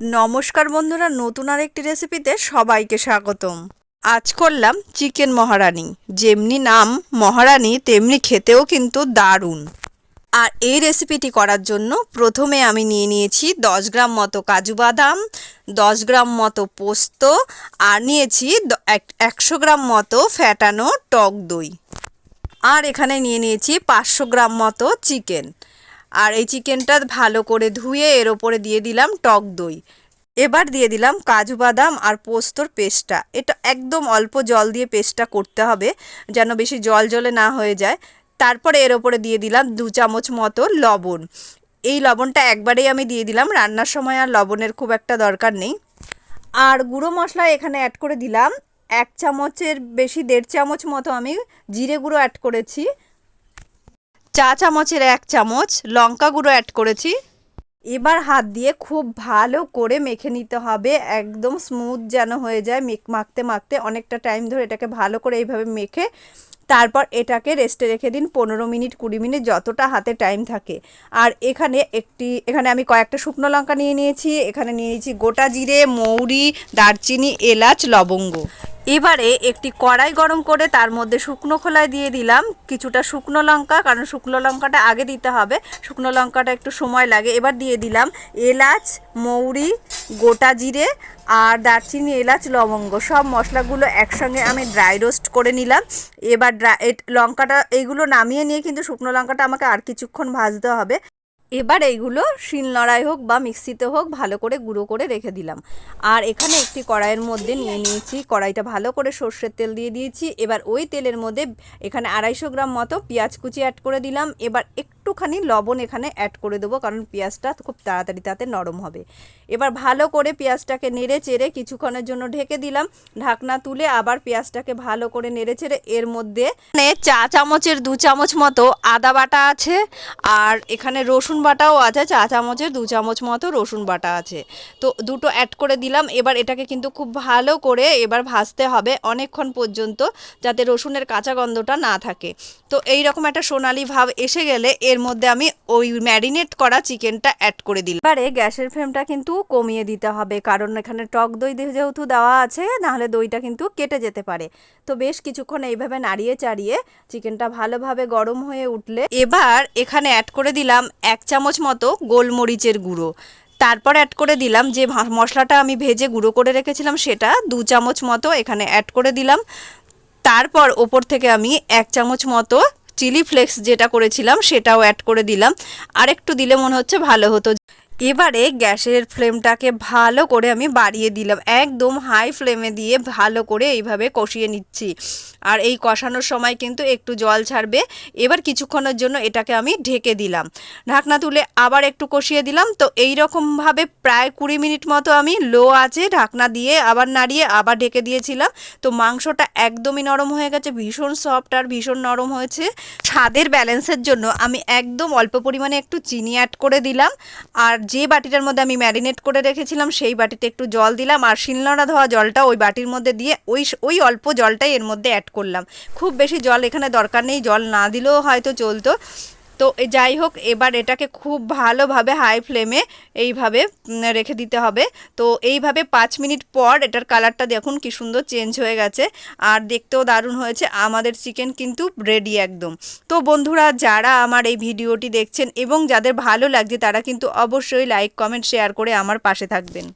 নমস্কার বন্ধুরা, নতুন আরেকটি রেসিপিতে সবাইকে স্বাগতম। আজ করলাম চিকেন মহারানি, যেমনি নাম মহারানি, তেমনি খেতেও কিন্তু দারুণ। আর এই রেসিপিটি করার জন্য প্রথমে আমি নিয়ে নিয়েছি দশ গ্রাম মতো কাজু বাদাম, দশ গ্রাম মতো পোস্ত, আর নিয়েছি একশো গ্রাম মতো ফ্যাটানো টক দই। আর এখানে নিয়ে নিয়েছি পাঁচশো গ্রাম মতো চিকেন আর এই চিকেনটা ভালো করে ধুয়ে এর ওপরে দিয়ে দিলাম টক দই। এবার দিয়ে দিলাম কাজু বাদাম আর পোস্তর পেস্টটা। এটা একদম অল্প জল দিয়ে পেস্টটা করতে হবে যেন বেশি জল জলে না হয়ে যায়। তারপরে এর ওপরে দিয়ে দিলাম দু চামচ মতো লবণ। এই লবণটা একবারেই আমি দিয়ে দিলাম, রান্নার সময় আর লবণের খুব একটা দরকার নেই। আর গুঁড়ো মশলা এখানে অ্যাড করে দিলাম। এক চামচের বেশি দেড় চামচ মতো আমি জিরে গুঁড়ো অ্যাড করেছি। চা চামচের এক চামচ লঙ্কা গুঁড়ো অ্যাড করেছি। এবার হাত দিয়ে খুব ভালো করে মেখে নিতে হবে। একদম স্মুথ যেন হয়ে যায় মাখতে মাখতে। অনেকটা টাইম ধরে এটাকে ভালো করে এইভাবে মেখে তারপর এটাকে রেস্টে রেখে দিন পনেরো মিনিট, কুড়ি মিনিট যতটা হাতে টাইম থাকে। আর এখানে একটি, এখানে আমি কয়েকটা শুকনো লঙ্কা নিয়ে নিয়েছি। এখানে নিয়ে নিয়েছি গোটা জিরে, মৌরি, দারচিনি, এলাচ, লবঙ্গ। এবারে একটি কড়াই গরম করে তার মধ্যে শুকনো খোলায় দিয়ে দিলাম কিছুটা শুকনো লঙ্কা, কারণ শুকনো লঙ্কাটা আগে দিতে হবে। শুকনো লঙ্কাটা একটু সময় লাগে। এবার দিয়ে দিলাম এলাচ, মৌরি, গোটা জিরে আর দারচিনি, এলাচ, লবঙ্গ। সব মশলাগুলো একসঙ্গে আমি ড্রাই রোস্ট করে নিলাম। এবার ড্রাই লঙ্কাটা, এইগুলো নামিয়ে নিয়ে কিন্তু শুকনো লঙ্কাটা আমাকে আর কিছুক্ষণ ভাজতে হবে। এবার এইগুলো শিলনোড়ায় হোক বা মিক্সিতে হোক ভালো করে গুঁড়ো করে রেখে দিলাম। আর এখানে একটি কড়াইয়ের মধ্যে নিয়ে নিয়েছি। কড়াইটা ভালো করে সর্ষের তেল দিয়ে দিয়েছি। এবার ওই তেলের মধ্যে এখানে আড়াইশো গ্রাম মতো পেঁয়াজ কুচি অ্যাড করে দিলাম। এবার একটুখানি লবণ এখানে অ্যাড করে দেবো, কারণ পেঁয়াজটা খুব তাড়াতাড়ি তাতে নরম হবে। এবার ভালো করে পেঁয়াজটাকে নেড়ে চেড়ে কিছুক্ষণের জন্য ঢেকে দিলাম। ঢাকনা তুলে আবার পেঁয়াজটাকে ভালো করে নেড়ে চেড়ে এর মধ্যে চা চামচের দু চামচ মতো আদা বাটা আছে। আর এখানে রসুন বাটাও আছে, চা চামচের দু চামচ মতো রসুন বাটা আছে। তো দুটো অ্যাড করে দিলাম, এবার এটাকে কিন্তু খুব ভালো করে এবার ভাজতে হবে অনেকক্ষণ পর্যন্ত, যাতে রসুনের কাঁচা গন্ধটা না থাকে। তো এই রকম একটা সোনালি ভাব এসে গেলে এর মধ্যে আমি ওই ম্যারিনেট করা চিকেনটা অ্যাড করে দিলাম। এবারে গ্যাসের ফ্লেমটা কিন্তু কমিয়ে দিতে হবে, কারণ এখানে টক দই যেহেতু দেওয়া আছে, নাহলে দইটা কিন্তু কেটে যেতে পারে। তো বেশ কিছুক্ষণ এইভাবে নাড়িয়ে চাড়িয়ে চিকেনটা ভালোভাবে গরম হয়ে উঠলে, এবার এখানে অ্যাড করে দিলাম এক চামচ মতো গোলমরিচের গুঁড়ো। তারপর অ্যাড করে দিলাম যে মশলাটা আমি ভেজে গুঁড়ো করে রেখেছিলাম সেটা, দু চামচ মতো এখানে অ্যাড করে দিলাম। তারপর ওপর থেকে আমি এক চামচ মতো চিলি ফ্লেক্স যেটা করেছিলাম সেটাও অ্যাড করে দিলাম। আর একটু দিলে মনে হচ্ছে ভালো হতো। এবারে গ্যাসের ফ্লেমটাকে ভালো করে আমি বাড়িয়ে দিলাম। একদম হাই ফ্লেমে দিয়ে ভালো করে এইভাবে কষিয়ে নিচ্ছি। আর এই কষানোর সময় কিন্তু একটু জল ছাড়বে। এবার কিছুক্ষণের জন্য এটাকে আমি ঢেকে দিলাম। ঢাকনা তুলে আবার একটু কষিয়ে দিলাম। তো এই রকমভাবে প্রায় কুড়ি মিনিট মতো আমি লো আছে ঢাকনা দিয়ে আবার নাড়িয়ে আবার ঢেকে দিয়েছিলাম। তো মাংসটা একদমই নরম হয়ে গেছে, ভীষণ সফট আর ভীষণ নরম হয়েছে। স্বাদের ব্যালেন্সের জন্য আমি একদম অল্প পরিমাণে একটু চিনি অ্যাড করে দিলাম। আর যে বাটিটার মধ্যে আমি ম্যারিনেট করে রেখেছিলাম, সেই বাটিতে একটু জল দিলাম আর শিলনোড়া ধোয়া জলটা ওই বাটির মধ্যে দিয়ে ওই ওই অল্প জলটাই এর মধ্যে অ্যাড করলাম। খুব বেশি জল এখানে দরকার নেই, জল না দিলেও হয়তো চলতো। তো যাই হোক, এবার এটাকে খুব ভালোভাবে হাই ফ্লেমে এইভাবে রেখে দিতে হবে। তো এইভাবে পাঁচ মিনিট পর এটার কালারটা দেখুন কি সুন্দর চেঞ্জ হয়ে গেছে। আর দেখতেও দারুণ হয়েছে, আমাদের চিকেন কিন্তু রেডি একদম। তো বন্ধুরা, যারা আমার এই ভিডিওটি দেখছেন এবং যাদের ভালো লাগছে, তারা কিন্তু অবশ্যই লাইক কমেন্ট শেয়ার করে আমার পাশে থাকবেন।